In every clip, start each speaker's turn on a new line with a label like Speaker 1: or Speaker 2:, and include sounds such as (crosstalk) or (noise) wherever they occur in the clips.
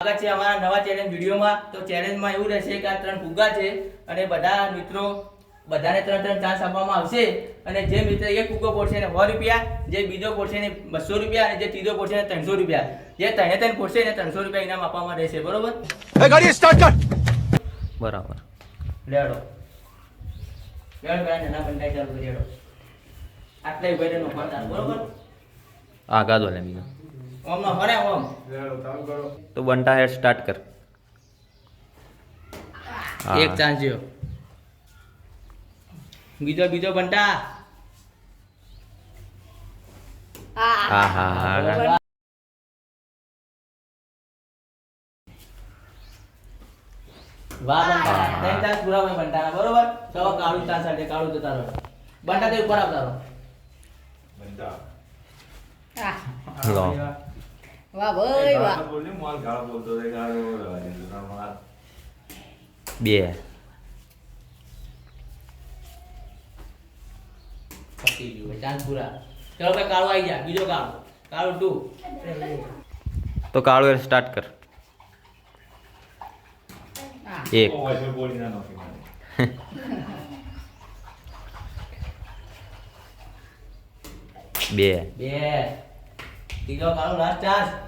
Speaker 1: સ્વાગત છે અમારા નવા ચેલેન્જ વિડીયોમાં. તો ચેલેન્જમાં એવું રહેશે કે આ ત્રણ ફુગ્ગા છે અને બધા મિત્રો બધાને ત્રણ ત્રણ ચાન્સ આપવામાં આવશે. અને જે મિત્ર એક ફુગ્ગો પોડશે એને સો રૂપિયા જે બીજો પોડશે એને બસો રૂપિયા અને જે ત્રીજો પોડશે એને ત્રણસો રૂપિયા. જે ત્રણે ત્રણ પોડશે એને ત્રણસો રૂપિયા ઇનામ આપવામાં રહેશે. બરોબર?
Speaker 2: ગાડી સ્ટાર્ટ કર.
Speaker 3: બરાબર.
Speaker 1: લેડો લેડો પેલા નાના બંધાઈ ચાલુ કરી લેડો આટલા ઊભા બરોબર?
Speaker 3: આગા દો લે બીજો.
Speaker 1: ઓમ. નો હરે ઓમ
Speaker 3: તો બંટા હેડ સ્ટાર્ટ કર.
Speaker 1: એક ચાન્સ જો બીજો બીજો બંટા.
Speaker 3: હા હા હા.
Speaker 1: વાહ બંટા. ત્રણ ચાન્સ પૂરા હોય બંટાના બરોબર? ચલો કાળું ચાન્સ આલે કાળું જતા રહો. બંટા તે ઉપર આવતા રહો.
Speaker 3: લો.
Speaker 4: વાહ ભાઈ વાહ.
Speaker 3: બે.
Speaker 1: પતી ગયું ચાન્સ ચલો ભાઈ કાળું આવી ગયા બીજો કાળું. કાળો ટુ
Speaker 3: તો કાળું સ્ટાર્ટ કર. એક. બે.
Speaker 1: બે. ત્રીજો કાળું લાસ્ટ ચાન્સ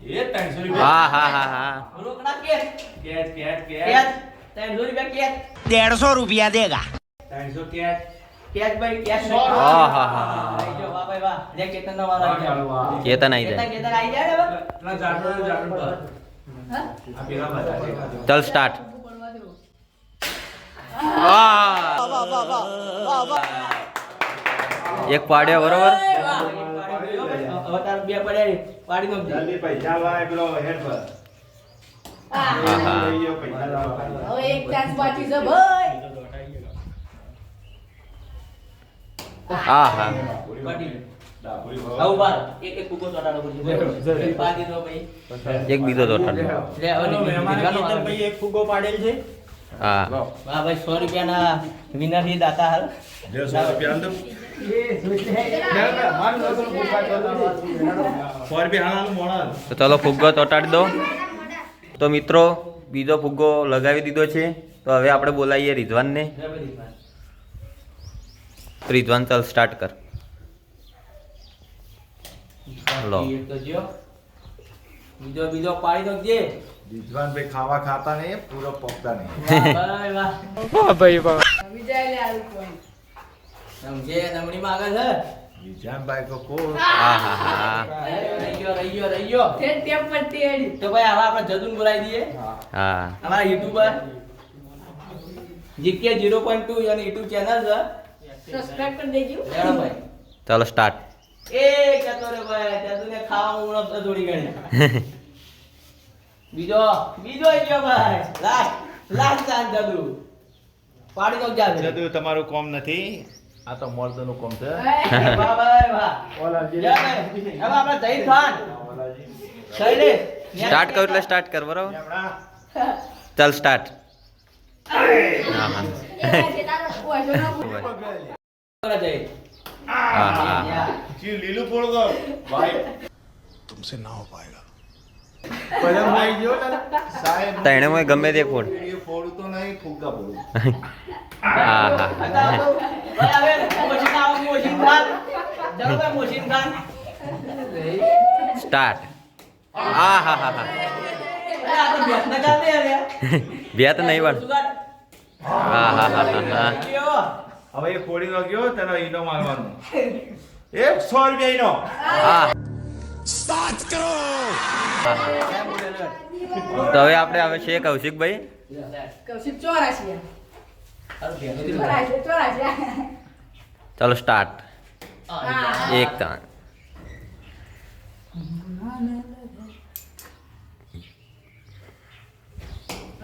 Speaker 3: એ રૂપિયા. હા હા હા
Speaker 1: રોકડા રૂપિયા દેગા.
Speaker 3: હા હા હા
Speaker 1: જો વાહ ભાઈ વાહ.
Speaker 3: કેતન
Speaker 1: નો
Speaker 3: જાય.
Speaker 1: હા?
Speaker 3: ચાલ સ્ટાર્ટ એક પાડ્યા બરોબર?
Speaker 1: હવે તાર બે પડ્યા છે. પાડી નાખજે.
Speaker 3: હા હા.
Speaker 4: હવે એક ચાન્સ બાકી છે ભાઈ.
Speaker 3: હા હા.
Speaker 1: પાડી. હવે ઊભા એક
Speaker 3: બીજો તો ઠંડો
Speaker 1: લે, હવે નીકળવાનો વારો.
Speaker 3: હા.
Speaker 1: ભાઈ સો રૂપિયાના વિનર દાતા હાલ.
Speaker 3: તો ચાલો ફુગ્ગો તટાડી દો. તો મિત્રો બીજો ફુગ્ગો લગાવી દીધો છે. તો હવે આપણે બોલાવીએ રિઝવાનને. રિઝવાન ચાલ સ્ટાર્ટ કર. લો.
Speaker 1: બીજો બીજો પાડી દો જે
Speaker 5: ભાઈ ખાવા ખાતા નહીં પૂરો પકતા નહીં.
Speaker 1: વાહ ભાઈ વાહ.
Speaker 4: વિજય લે આવું કોઈ
Speaker 1: સમજે? નમણીમાં આગળ છે
Speaker 5: વિજાનભાઈ કો કો
Speaker 3: હા હા હા.
Speaker 1: રહી ગયો રહી ગયો રહી ગયો.
Speaker 4: તે ટેપ પર તેડી
Speaker 1: તો ભાઈ હવે આપણે જદુન બોલાવી દઈએ.
Speaker 3: હા.
Speaker 1: અમારા YouTuber. GK zero point two અને યુટ્યુબ ચેનલ છે.
Speaker 4: સબસ્ક્રાઇબ કરી દેજો.
Speaker 1: લેડો ભાઈ.
Speaker 3: ચાલો સ્ટાર્ટ
Speaker 1: એ જતો રે ભાઈ જદુને ખાવા ઉણપ તો થોડી ગણી બીજો બીજો ગયો ભાઈ. લાસ્ટ લાસ્ટ ચાન્સ જદુ. પાડી દો જાવે
Speaker 5: જદુ તમારું કોમ નથી. આ તો મર્દનું કોમ છે
Speaker 1: વાહ ભાઈ વાહ લે ભાઈ હવે આપણે જહીર ખાન શૈલેષ
Speaker 3: સ્ટાર્ટ કર એટલે સ્ટાર્ટ કર બરાબર ચાલ સ્ટાર્ટ હા હા
Speaker 1: જહીર
Speaker 3: હા હા
Speaker 5: જી લીલું ફોડ દો ભાઈ
Speaker 2: तुमसे ना हो पाएगा
Speaker 5: ભજન ભાઈ ગયો ને સાહેબ
Speaker 3: તણેમાં ગમે તે ફોડ
Speaker 5: એ ફોડું તો નહીં ફુગ્ગા ફોડું
Speaker 3: હા હા સ્ટાર્ટ આ હા હા હા. (laughs) વ્યાત નહીં પણ હા હા હા હા
Speaker 5: હવે એ ફોડી નો ગયો તેનો ઈનો મારવાનો. એક સો રૂપિયા ઈનો.
Speaker 3: હા.
Speaker 2: સ્ટાર્ટ કરો!
Speaker 3: તો હવે આપણે હવે છે કૌશિકભાઈ?
Speaker 4: કૌશિક ચોરાશી. ચોરાશી
Speaker 3: ચાલો સ્ટાર્ટ એક ત્રણ.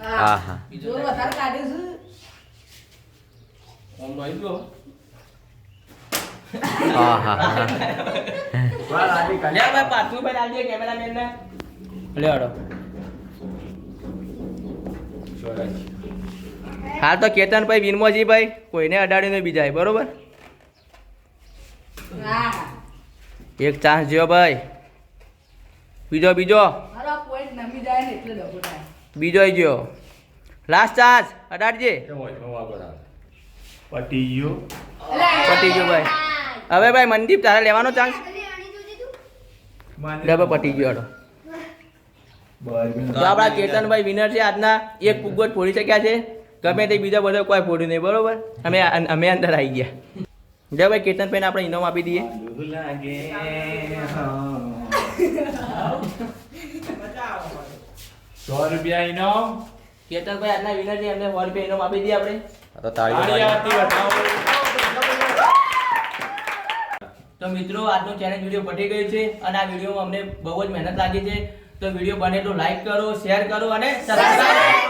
Speaker 3: હા હા.
Speaker 1: બીજો
Speaker 4: વધારે કાઢ્યું છે.
Speaker 1: ઓમ લઈ લો
Speaker 3: હા હા હા.
Speaker 1: લે ભાઈ પાછું ભાઈ આલજે કેમેરામેન ને. લે હડો હાલ તો કેતનભાઈ વિનમોજી ભાઈ કોઈને અડાડી નહીં બીજા બરોબર? એક ચાન્સ જો ભાઈ. બીજો બીજો.
Speaker 4: બીજો આ point નમી જાય ને એટલે ડખો થાય.
Speaker 1: બીજો જ્યો લાસ્ટ ચાર્જ અઢારજી
Speaker 5: પટી ગયો.
Speaker 1: પટી ગયો ભાઈ. હવે ભાઈ મનદીપ તારે લેવાનો ચાન્સ લે ભાઈ પટી ગયો હડો. તો આપણા કેતનભાઈ વિનર છે આજના એક જ ફોડી શક્યા છે. ગમે તે બીજો બધો કોઈ ફોડ્યું નહીં બરોબર? અમે અમે અંદર આવી ગયા. લે ભાઈ કેતનભાઈને આપણે ઇનામ આપી દઈએ.
Speaker 5: લાગે સો રૂપિયા ઇનો
Speaker 1: કેતનભાઈ આટલા વિનર છે એમને સો રૂપિયા ઇનો આપી દઈએ આપણે.
Speaker 3: તો
Speaker 1: તો મિત્રો આજનો ચેલેન્જ વીડિયો પટી ગયો છે અને આ વિડીયોમાં અમને બહુ જ મહેનત લાગી છે. તો વીડિયો બને તો લાઈક કરો શેર કરો અને સબસ્ક્રાઇબ કરો